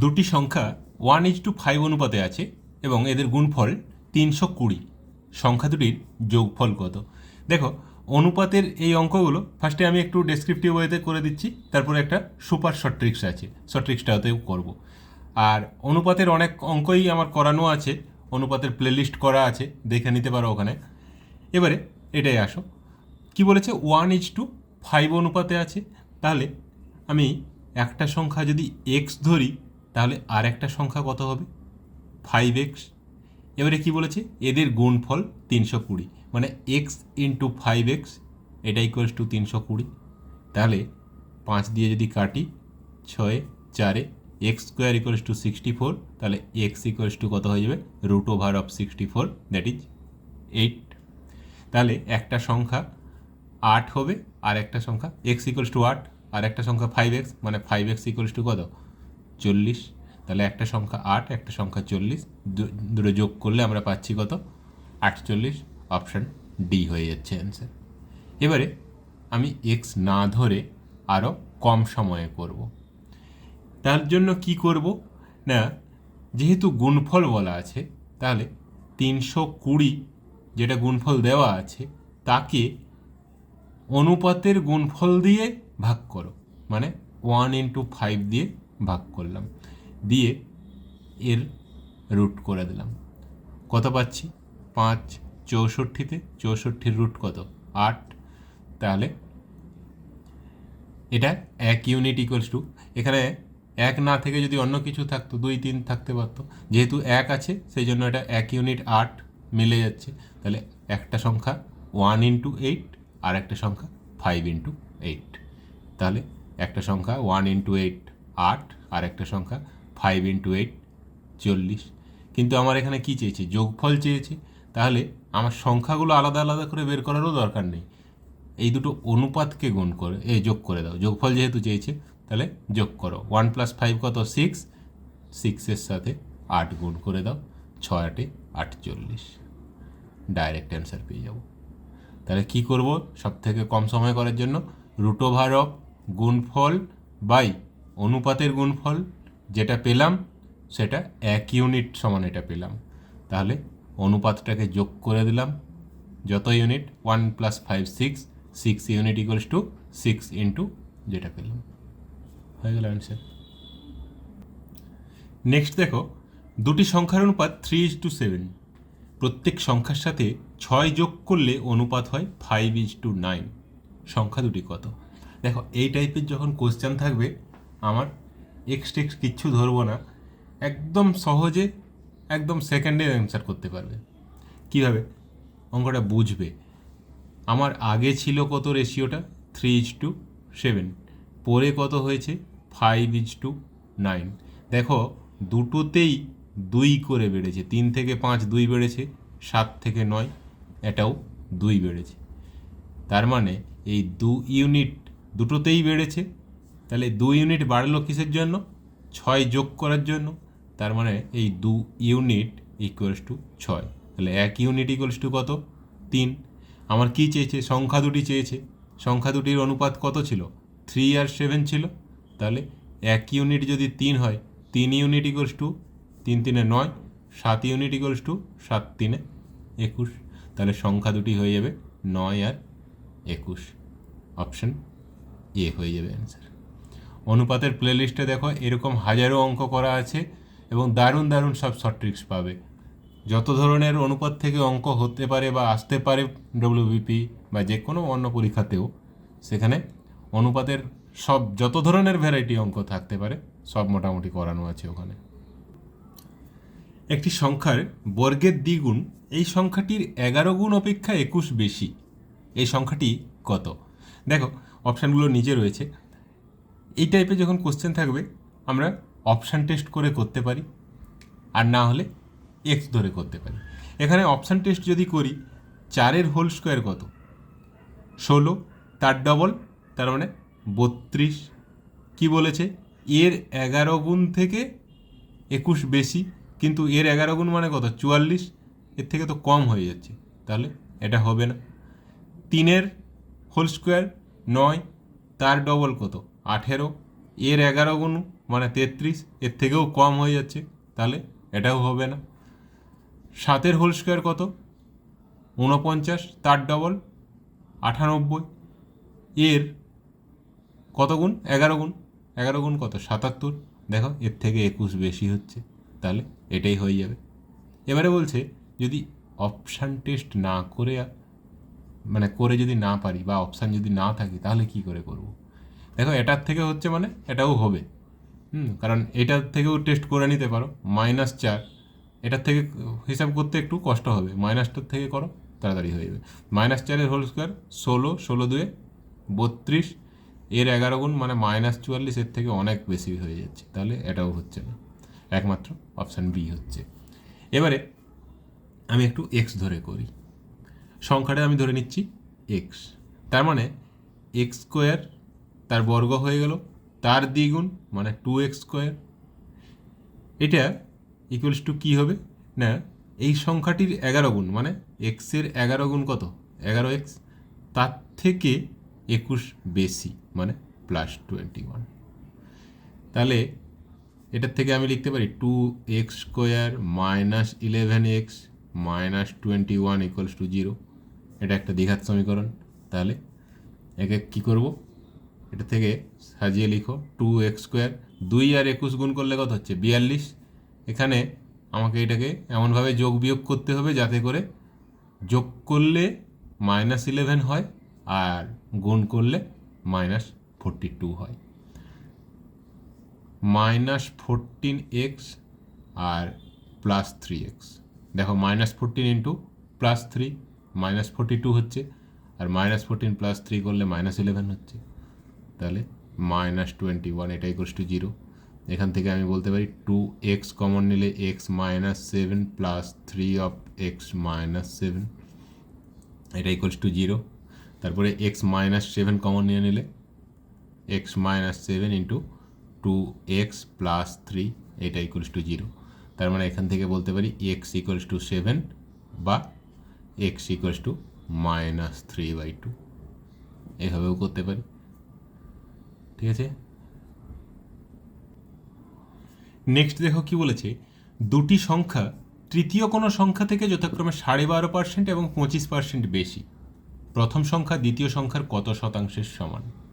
দুটি সংখ্যা one is two five অনুপাতে আছে এবং এদের গুণফল তিনশো কুড়ি। সংখ্যা দুটির যোগফল কত? দেখো, অনুপাতের এই অঙ্কগুলো ফার্স্টে আমি একটু ডেসক্রিপটিভ ওয়েতে করে দিচ্ছি, তারপরে একটা সুপার শর্ট ট্রিক্স আছে শর্ট ট্রিক্সটাতেও করব। আর অনুপাতের অনেক অঙ্কই আমার করানো আছে, অনুপাতের প্লেলিস্ট করা আছে, দেখে নিতে পারো ওখানে। এবারে এটাই আসো। কি বলেছে? ওয়ান ইজ টু ফাইভ অনুপাতে আছে। তাহলে আমি একটা সংখ্যা যদি এক্স ধরি তাহলে আর একটা সংখ্যা কত হবে? ফাইভ এক্স এবারে কি বলেছে? এদের গুণফল তিনশো কুড়ি। মানে এক্স ইন্টু ফাইভ এক্স এটা ইকুয়ালস টু তিনশো কুড়ি। তাহলে পাঁচ দিয়ে যদি কাটি, ছয়ে, চারে x square equals to sixty four তাহলে এক্স ইকুয়ালস টু কত হয়ে যাবে? Root over of sixty four that is eight তাহলে একটা সংখ্যা আট হবে, আর একটা সংখ্যা এক্স ইকুয়ালস টু আট, আর একটা সংখ্যা ফাইভ এক্স মানে ফাইভ এক্স ইকুয়ালস টু কত? চল্লিশ। তাহলে একটা সংখ্যা আট, একটা সংখ্যা চল্লিশ। দুটো যোগ করলে আমরা পাচ্ছি কত? আটচল্লিশ। অপশান ডি হয়ে যাচ্ছে অ্যান্সার এবারে আমি এক্স না ধরে আরও কম সময়ে করব। তার জন্য কি করব? না, যেহেতু গুণফল বলা আছে, তাহলে তিনশো কুড়ি যেটা গুণফল দেওয়া আছে, তাকে অনুপাতের গুণফল দিয়ে ভাগ করো। মানে ওয়ান ইন্টু ফাইভ দিয়ে ভাগ করলাম। দিয়ে এর রুট করে দিলাম। কত পাচ্ছি? পাঁচ, চৌষট্টিতে, চৌষট্টির রুট কত? আট। তাহলে এটা এক ইউনিট ইকুয়ালস টু এখানে এক না থেকে যদি অন্য কিছু থাকতো, দুই, তিন থাকতে পারতো। যেহেতু এক আছে, সেই জন্য এটা এক ইউনিট আট মিলে যাচ্ছে। তাহলে একটা সংখ্যা ওয়ান ইন্টু এইট আর একটা সংখ্যা ফাইভ ইন্টু এইট তাহলে একটা সংখ্যা ওয়ান ইন্টু এইট আট আর একটা সংখ্যা ফাইভ ইন্টু এইট চল্লিশ। কিন্তু আমার এখানে কি চেয়েছে? যোগফল চেয়েছে। তাহলে আমার সংখ্যাগুলো আলাদা আলাদা করে বের করারও দরকার নেই। এই দুটো অনুপাতকে গুণ করে এই যোগ করে দাও। যোগফল যেহেতু চেয়েছে, তাহলে যোগ করো। ওয়ান প্লাস ফাইভ কত? সিক্স সিক্সের সাথে আট গুণ করে দাও। ছয় আটে আটচল্লিশ ডাইরেক্ট অ্যান্সার পেয়ে যাব। তাহলে কি করব? সব থেকে কম সময় করার জন্য রুট ওভার অফ গুণফল বাই অনুপাতের গুণফল যেটা পেলাম, সেটা এক ইউনিট সমান এটা পেলাম। তাহলে অনুপাতটাকে যোগ করে দিলাম। যত unit? One plus five six six unit equals to six into যেটা পেলাম। হয়ে গেল অ্যান্সার। নেক্সট দেখো, দুটি সংখ্যার অনুপাত থ্রি ইজ টু সেভেন। প্রত্যেক সংখ্যার সাথে ছয় যোগ করলে অনুপাত হয় ফাইভ ইজ টু নাইন। সংখ্যা দুটি কত? দেখো, এই টাইপের যখন কোশ্চেন থাকবে এক্স টেক্স কিচ্ছু ধরবো না। একদম সহজে, একদম সেকেন্ডে অ্যান্সার করতে পারবে। কীভাবে? অঙ্কটা বুঝবে। আমার আগে ছিল কত রেশিওটা থ্রি ইজ টু সেভেন পরে কত হয়েছে? ফাইভ ইজ টু নাইন দেখো, দুটোতেই দুই করে বেড়েছে। তিন থেকে পাঁচ দুই বেড়েছে। সাত থেকে নয়, এটাও দুই বেড়েছে। তার মানে এই দু ইউনিট দুটোতেই বেড়েছে। তাহলে দু ইউনিট বাড়লো কিসের জন্য? ছয় যোগ করার জন্য। তার মানে এই দু ইউনিট ইকুয়ালস টু ছয়। তাহলে এক ইউনিট ইকুয়ালস টু কত? তিন। আমার কি চেয়েছে? সংখ্যা দুটি চেয়েছে। সংখ্যা দুটির অনুপাত কত ছিল? থ্রি আর সেভেন ছিল। তাহলে এক ইউনিট যদি তিন হয়, তিন ইউনিট ইকুয়ালস টু তিন তিনে নয়, সাত ইউনিট ইকুয়ালস টু সাত তিনে একুশ। তাহলে সংখ্যা দুটি হয়ে যাবে নয় আর একুশ। অপশন এ হয়ে যাবে অ্যান্সার অনুপাতের প্লেলিস্টে দেখো, এরকম হাজারো অঙ্ক করা আছে এবং দারুণ দারুণ সব শর্ট ট্রিক্স পাবে। যত ধরনের অনুপাত থেকে অঙ্ক হতে পারে বা আসতে পারে ডব্লিউবিপি বা যে কোনো অন্য পরীক্ষাতেও, সেখানে অনুপাতের সব, যত ধরনের ভ্যারাইটি অঙ্ক থাকতে পারে, সব মোটামুটি করানো আছে ওখানে। একটি সংখ্যার বর্গের দ্বিগুণ, এই সংখ্যাটির এগারো গুণ অপেক্ষা একুশ বেশি। এই সংখ্যাটি কত? দেখো অপশানগুলো নিচে রয়েছে। এই টাইপের যখন কোশ্চেন থাকবে, আমরা অপশান টেস্ট করে করতে পারি, আর না হলে এক্স ধরে করতে পারি। এখানে অপশান টেস্ট যদি করি, চারের হোল স্কোয়ার কত? ষোলো, তার ডবল তার মানে বত্রিশ। কি বলেছে? এর এগারো গুণ থেকে একুশ বেশি, কিন্তু এর এগারো গুণ মানে কত? চুয়াল্লিশ। এর থেকে তো কম হয়ে যাচ্ছে। তাহলে এটা হবে না। তিনের হোল স্কোয়ার নয়, তার ডবল কত? আঠেরো, এর এগারো গুণ মানে তেত্রিশ, এর থেকেও কম হয়ে যাচ্ছে, তাহলে এটাও হবে না। সাতের হোল স্কোয়ার কত? ঊনপঞ্চাশ, তার ডবল আটানব্বই, এর কত গুণ? এগারো গুণ। এগারো গুণ কত? সাতাত্তর। দেখো, এর থেকে একুশ বেশি হচ্ছে, তাহলে এটাই হয়ে যাবে। এবারে বলছে, যদি অপশান টেস্ট না করে মানে করে যদি না পারি বা অপশান যদি না থাকে, তাহলে কি করে করব? দেখো, এটার থেকে হচ্ছে মানে এটাও হবে। হুম, কারণ এটার থেকেও টেস্ট করে নিতে পারো মাইনাস চার। এটার থেকে হিসাব করতে একটু কষ্ট হবে। মাইনাসটার থেকে করো, তাড়াতাড়ি হয়ে যাবে। মাইনাস চারের হোল স্কোয়ার ষোলো ষোলো দুয়ে বত্রিশ। এর এগারো গুণ মানে মাইনাস চুয়াল্লিশ, এর থেকে অনেক বেশি হয়ে যাচ্ছে। তাহলে এটাও হচ্ছে না। একমাত্র অপশান বি হচ্ছে। এবারে আমি একটু এক্স ধরে করি। সংখ্যাটা আমি ধরে নিচ্ছি এক্স তার মানে এক্স স্কোয়ার তার বর্গ হয়ে গেল, তার দ্বিগুণ মানে টু এক্স স্কোয়ার এটা ইকুয়ালস টু কী হবে? না, এই সংখ্যাটির এগারো গুণ মানে এক্সের এগারো গুণ কত? এগারো এক্স তার থেকে একুশ বেশি মানে প্লাস টোয়েন্টি ওয়ান তাহলে এটার থেকে আমি লিখতে পারি two x square minus eleven x minus twenty one equals to zero এটা একটা দীঘার সমীকরণ। তাহলে একে কী করব? এটা থেকে সাজিয়ে লিখো। টু এক্স স্কোয়ার দুই আর একুশ গুণ করলে কত হচ্ছে? বিয়াল্লিশ। এখানে আমাকে এটাকে এমনভাবে যোগ বিয়োগ করতে হবে যাতে করে যোগ করলে মাইনাস ইলেভেন হয় আর গুণ করলে মাইনাস ফোরটি টু হয়। মাইনাস ফোরটিন এক্স আর প্লাস থ্রি এক্স দেখো minus fourteen into plus three minus forty two হচ্ছে। আর মাইনাস ফোরটিন প্লাস থ্রি করলে মাইনাস ইলেভেন হচ্ছে। তাহলে মাইনাস টোয়েন্টি ওয়ান এটা ইকোয়াস টু জিরো এখান থেকে আমি বলতে পারি টু এক্স কমন নিলে x minus seven plus three of x minus seven এটা ইকোয়ালস টু জিরো তারপরে এক্স মাইনাস সেভেন কমন নিয়ে নিলে x minus seven into two x plus three এটা ইকুয়ালস টু জিরো তার মানে এখান থেকে বলতে পারি এক্স ইকুয়ালস টু সেভেন বা x equals to minus three by two এভাবেও করতে পারি। ঠিক আছে? নেক্সট দেখো কি বলেছে? দুটি সংখ্যা, তৃতীয় কোনো সংখ্যা থেকে যথাক্রমে সাড়ে বারো পার্সেন্ট এবং পঁচিশ পার্সেন্ট বেশি। প্রথম সংখ্যা দ্বিতীয় সংখ্যার কত শতাংশের সমান?